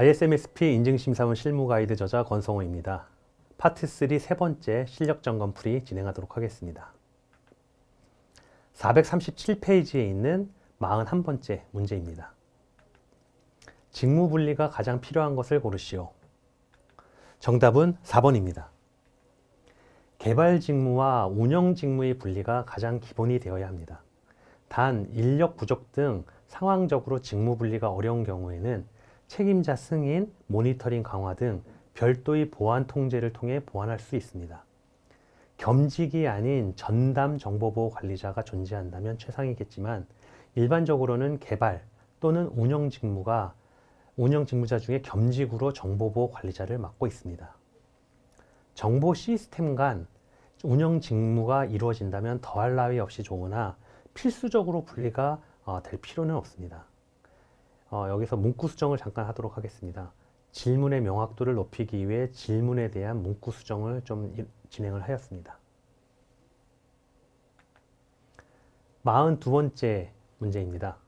ISMSP 인증심사원 실무 가이드 저자 권성호입니다. 파트 3 세 번째 실력 점검 풀이 진행하도록 하겠습니다. 437페이지에 있는 41번째 문제입니다. 직무 분리가 가장 필요한 것을 고르시오. 정답은 4번입니다. 개발 직무와 운영 직무의 분리가 가장 기본이 되어야 합니다. 단 인력 부족 등 상황적으로 직무 분리가 어려운 경우에는 책임자 승인, 모니터링 강화 등 별도의 보안 통제를 통해 보완할 수 있습니다. 겸직이 아닌 전담 정보보호 관리자가 존재한다면 최상이겠지만 일반적으로는 개발 또는 운영 직무가 운영 직무자 중에 겸직으로 정보보호 관리자를 맡고 있습니다. 정보 시스템 간 운영 직무가 이루어진다면 더할 나위 없이 좋으나 필수적으로 분리가 어, 될 필요는 없습니다. 어, 여기서 문구 수정을 잠깐 하도록 하겠습니다. 질문의 명확도를 높이기 위해 질문에 대한 문구 수정을 좀 이- 진행을 하였습니다. 42번째 문제입니다.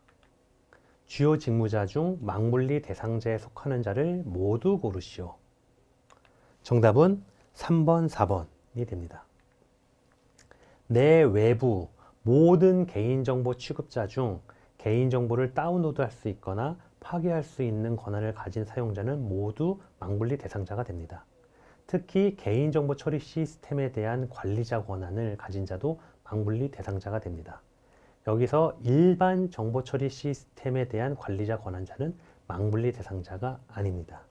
주요 직무자 중 망분리 대상자에 속하는 자를 모두 고르시오. 정답은 3번, 4번이 됩니다. 내 외부 모든 개인정보 취급자 중 개인정보를 다운로드할 수 있거나 파괴할 수 있는 권한을 가진 사용자는 모두 망분리 대상자가 됩니다. 특히 개인정보 처리 시스템에 대한 관리자 권한을 가진 자도 망분리 대상자가 됩니다. 여기서 일반 정보 처리 시스템에 대한 관리자 권한자는 망분리 대상자가 아닙니다.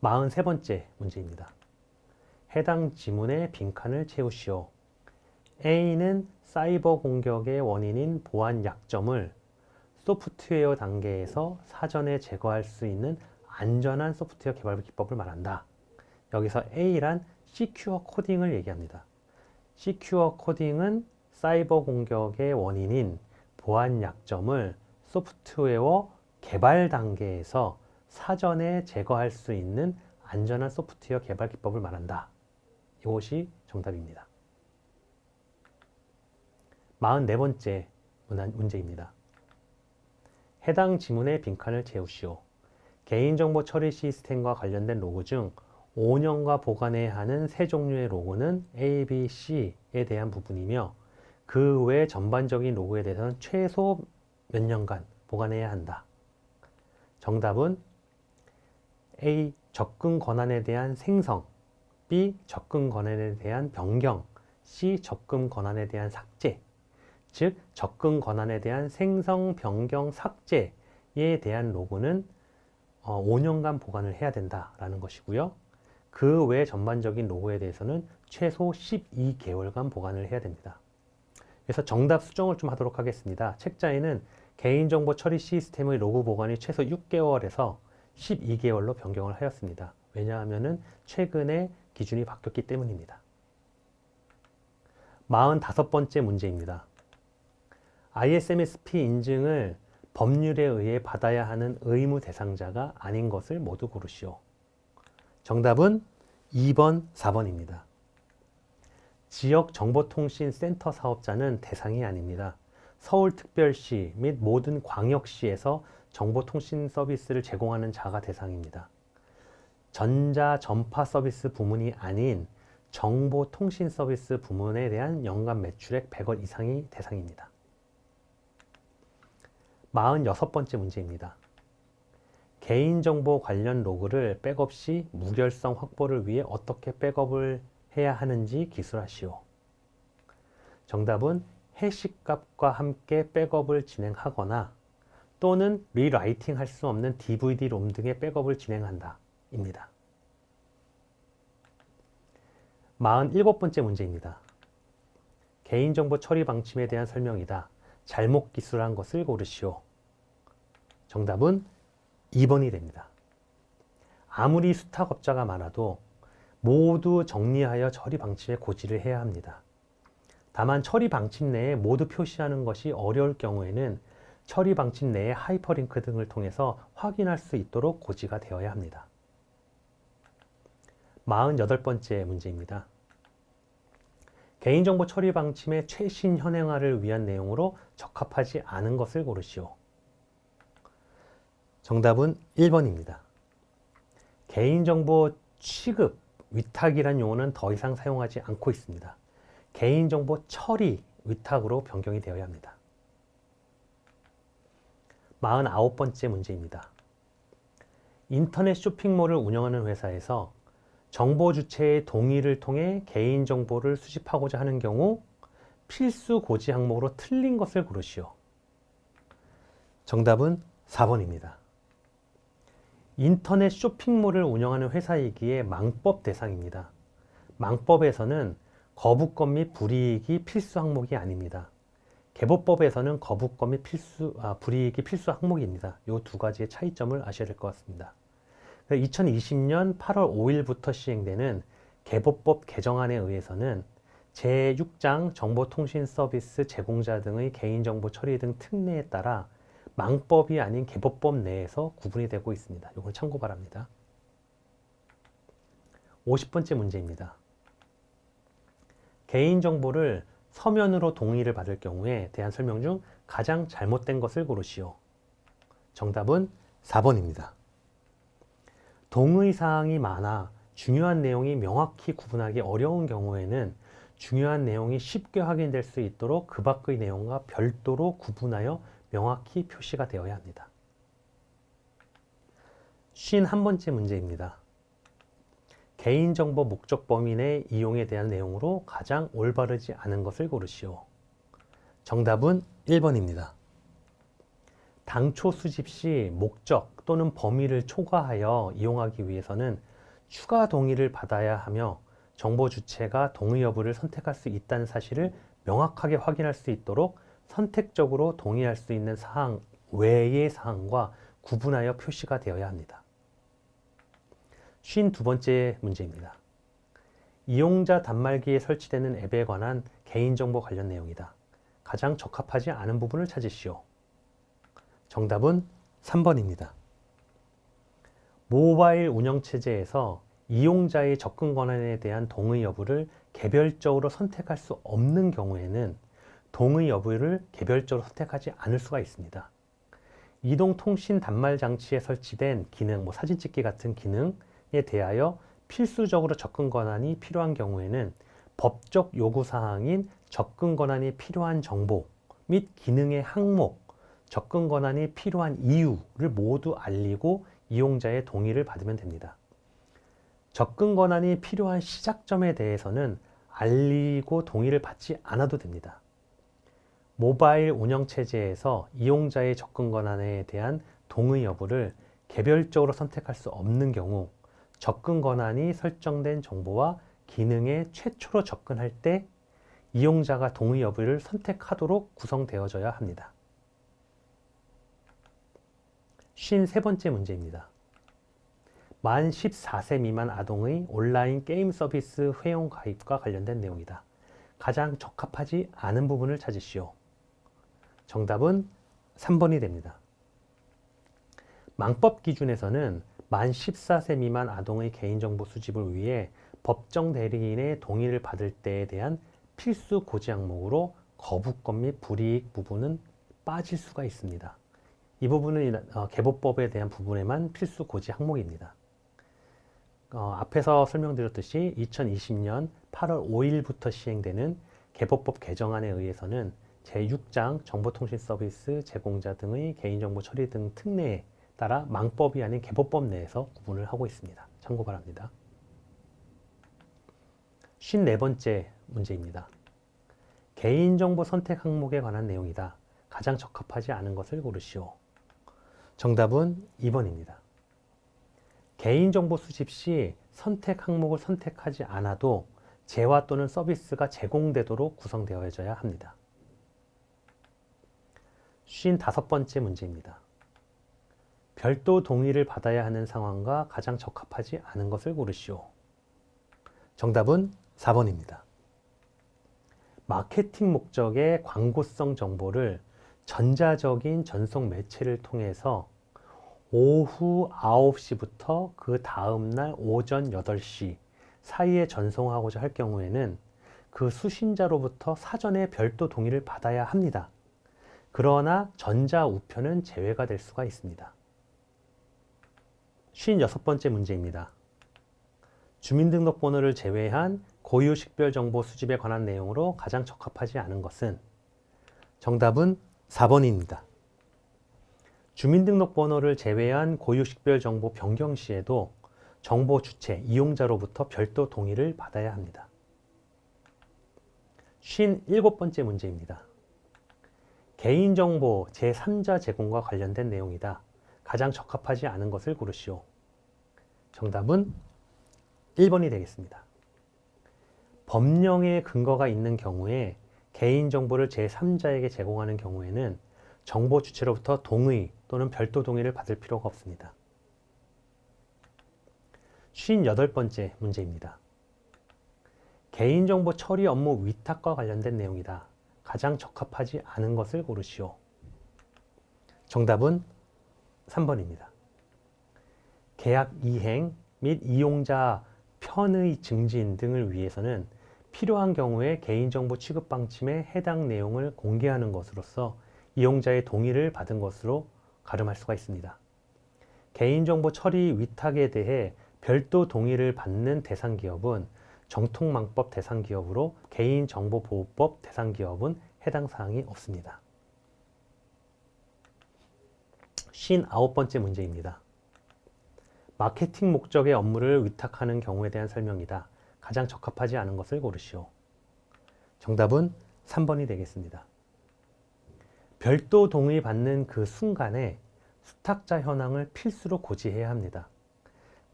43번째 문제입니다. 해당 지문의 빈칸을 채우시오. A는 사이버 공격의 원인인 보안 약점을 소프트웨어 단계에서 사전에 제거할 수 있는 안전한 소프트웨어 개발 기법을 말한다. 여기서 A란 시큐어 코딩을 얘기합니다. 시큐어 코딩은 사이버 공격의 원인인 보안 약점을 소프트웨어 개발 단계에서 사전에 제거할 수 있는 안전한 소프트웨어 개발 기법을 말한다. 이것이 정답입니다. 44번째 문제입니다. 해당 지문의 빈칸을 채우시오. 개인정보 처리 시스템과 관련된 로고 중 5년과 보관해야 하는 세 종류의 로고는 A, B, C에 대한 부분이며 그 외 전반적인 로고에 대해서는 최소 몇 년간 보관해야 한다. 정답은 A. 접근 권한에 대한 생성 B. 접근 권한에 대한 변경 C. 접근 권한에 대한 삭제 즉 접근 권한에 대한 생성, 변경, 삭제에 대한 로고는 어, 5년간 보관을 해야 된다라는 것이고요. 그 외 전반적인 로고에 대해서는 최소 12개월간 보관을 해야 됩니다. 그래서 정답 수정을 좀 하도록 하겠습니다. 책자에는 개인정보 처리 시스템의 로고 보관이 최소 6개월에서 12개월로 변경을 하였습니다. 왜냐하면 최근에 기준이 바뀌었기 때문입니다. 45번째 문제입니다. ISMSP 인증을 법률에 의해 받아야 하는 의무 대상자가 아닌 것을 모두 고르시오. 정답은 2번, 4번입니다. 지역 정보통신 센터 사업자는 대상이 아닙니다. 서울특별시 및 모든 광역시에서 정보통신 서비스를 제공하는 자가 대상입니다. 전자 전파 서비스 부문이 아닌 정보통신 서비스 부문에 대한 연간 매출액 100억 이상이 대상입니다. 46번째 문제입니다. 개인정보 관련 로그를 백업 시 무결성 확보를 위해 어떻게 백업을 해야 하는지 기술하시오. 정답은 해시값과 함께 백업을 진행하거나 또는 리라이팅 할 수 없는 DVD 롬 등의 백업을 진행한다. 입니다. 47번째 문제입니다. 개인정보 처리 방침에 대한 설명이다. 잘못 기술한 것을 고르시오. 정답은 2번이 됩니다. 아무리 수탁업자가 많아도 모두 정리하여 처리 방침에 고지를 해야 합니다. 다만 처리 방침 내에 모두 표시하는 것이 어려울 경우에는 처리 방침 내에 하이퍼링크 등을 통해서 확인할 수 있도록 고지가 되어야 합니다. 48번째 문제입니다. 개인정보 처리 방침의 최신 현행화를 위한 내용으로 적합하지 않은 것을 고르시오. 정답은 1번입니다. 개인정보 취급, 위탁이란 용어는 더 이상 사용하지 않고 있습니다. 개인정보 처리, 위탁으로 변경이 되어야 합니다. 49번째 문제입니다. 인터넷 쇼핑몰을 운영하는 회사에서 정보 주체의 동의를 통해 개인 정보를 수집하고자 하는 경우 필수 고지 항목으로 틀린 것을 고르시오. 정답은 4번입니다. 인터넷 쇼핑몰을 운영하는 회사이기에 망법 대상입니다. 망법에서는 거부권 및 불이익이 필수 항목이 아닙니다. 개보법에서는 거부권 및 필수, 아, 불이익이 필수 항목입니다. 이 두 가지의 차이점을 아셔야 될 것 같습니다. 2020년 8월 5일부터 시행되는 개보법 개정안에 의해서는 제6장 정보통신 서비스 제공자 등의 개인정보 처리 등 특례에 따라 망법이 아닌 개보법 내에서 구분이 되고 있습니다. 이걸 참고 바랍니다. 50번째 문제입니다. 개인정보를 서면으로 동의를 받을 경우에 대한 설명 중 가장 잘못된 것을 고르시오. 정답은 4번입니다. 동의 사항이 많아 중요한 내용이 명확히 구분하기 어려운 경우에는 중요한 내용이 쉽게 확인될 수 있도록 그 밖의 내용과 별도로 구분하여 명확히 표시가 되어야 합니다. 51번째 문제입니다. 개인정보 목적 범위 내 이용에 대한 내용으로 가장 올바르지 않은 것을 고르시오. 정답은 1번입니다. 당초 수집 시 목적 또는 범위를 초과하여 이용하기 위해서는 추가 동의를 받아야 하며 정보 주체가 동의 여부를 선택할 수 있다는 사실을 명확하게 확인할 수 있도록 선택적으로 동의할 수 있는 사항 외의 사항과 구분하여 표시가 되어야 합니다. 52번째 문제입니다. 이용자 단말기에 설치되는 앱에 관한 개인정보 관련 내용이다. 가장 적합하지 않은 부분을 찾으시오. 정답은 3번입니다. 모바일 운영체제에서 이용자의 접근 권한에 대한 동의 여부를 개별적으로 선택할 수 없는 경우에는 동의 여부를 개별적으로 선택하지 않을 수가 있습니다. 이동통신 단말 장치에 설치된 기능, 뭐 사진 찍기 같은 기능에 대하여 필수적으로 접근 권한이 필요한 경우에는 법적 요구 사항인 접근 권한이 필요한 정보 및 기능의 항목, 접근 권한이 필요한 이유를 모두 알리고 이용자의 동의를 받으면 됩니다. 접근 권한이 필요한 시작점에 대해서는 알리고 동의를 받지 않아도 됩니다. 모바일 운영 체제에서 이용자의 접근 권한에 대한 동의 여부를 개별적으로 선택할 수 없는 경우 접근 권한이 설정된 정보와 기능에 최초로 접근할 때 이용자가 동의 여부를 선택하도록 구성되어져야 합니다. 53번째 문제입니다. 만 14세 미만 아동의 온라인 게임 서비스 회원 가입과 관련된 내용이다. 가장 적합하지 않은 부분을 찾으시오. 정답은 3번이 됩니다. 망법 기준에서는 만 14세 미만 아동의 개인정보 수집을 위해 법정 대리인의 동의를 받을 때에 대한 필수 고지 항목으로 거부권 및 불이익 부분은 빠질 수가 있습니다. 이 부분은 어, 개보법에 대한 부분에만 필수 고지 항목입니다. 어, 앞에서 설명드렸듯이 2020년 8월 5일부터 시행되는 개보법 개정안에 의해서는 제6장 정보통신 서비스 제공자 등의 개인정보 처리 등 특례에 따라 망법이 아닌 개보법 내에서 구분을 하고 있습니다. 참고 바랍니다. 54번째 문제입니다. 개인정보 선택 항목에 관한 내용이다. 가장 적합하지 않은 것을 고르시오. 정답은 2번입니다. 개인정보 수집 시 선택 항목을 선택하지 않아도 재화 또는 서비스가 제공되도록 구성되어져야 합니다. 55번째 문제입니다. 별도 동의를 받아야 하는 상황과 가장 적합하지 않은 것을 고르시오. 정답은 4번입니다. 마케팅 목적의 광고성 정보를 전자적인 전송 매체를 통해서 오후 9시부터 그 다음날 오전 8시 사이에 전송하고자 할 경우에는 그 수신자로부터 사전에 별도 동의를 받아야 합니다. 그러나 전자 우편은 제외가 될 수가 있습니다. 56번째 문제입니다. 주민등록번호를 제외한 고유 식별 정보 수집에 관한 내용으로 가장 적합하지 않은 것은 정답은 4번입니다. 주민등록번호를 제외한 고유 식별 정보 변경 시에도 정보 주체, 이용자로부터 별도 동의를 받아야 합니다. 57번째 문제입니다. 개인정보 제3자 제공과 관련된 내용이다. 가장 적합하지 않은 것을 고르시오. 정답은 1번이 되겠습니다. 법령의 근거가 있는 경우에 개인정보를 제3자에게 제공하는 경우에는 정보 주체로부터 동의 또는 별도 동의를 받을 필요가 없습니다. 58번째 문제입니다. 개인정보 처리 업무 위탁과 관련된 내용이다. 가장 적합하지 않은 것을 고르시오. 정답은 3번입니다. 계약 이행 및 이용자 편의 증진 등을 위해서는 필요한 경우에 개인정보 취급 방침에 해당 내용을 공개하는 것으로서 이용자의 동의를 받은 것으로 가름할 수가 있습니다. 개인정보 처리 위탁에 대해 별도 동의를 받는 대상 기업은 정통망법 대상 기업으로 개인정보보호법 대상 기업은 해당 사항이 없습니다. 59번째 문제입니다. 마케팅 목적의 업무를 위탁하는 경우에 대한 설명이다. 가장 적합하지 않은 것을 고르시오. 정답은 3번이 되겠습니다. 별도 동의 받는 그 순간에 수탁자 현황을 필수로 고지해야 합니다.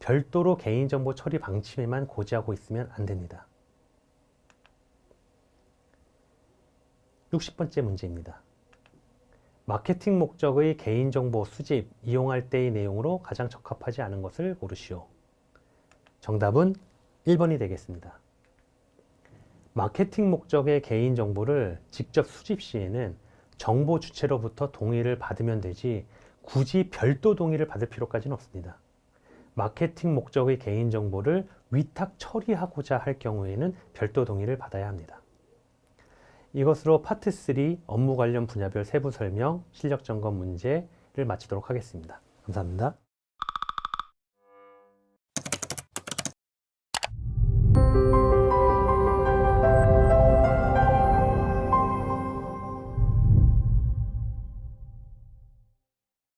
별도로 개인정보 처리 방침에만 고지하고 있으면 안 됩니다. 60번째 문제입니다. 마케팅 목적의 개인정보 수집, 이용할 때의 내용으로 가장 적합하지 않은 것을 고르시오. 정답은 1번이 되겠습니다. 마케팅 목적의 개인 정보를 직접 수집 시에는 정보 주체로부터 동의를 받으면 되지 굳이 별도 동의를 받을 필요까지는 없습니다. 마케팅 목적의 개인 정보를 위탁 처리하고자 할 경우에는 별도 동의를 받아야 합니다. 이것으로 파트 3 업무 관련 분야별 세부 설명, 실력 점검 문제를 마치도록 하겠습니다. 감사합니다.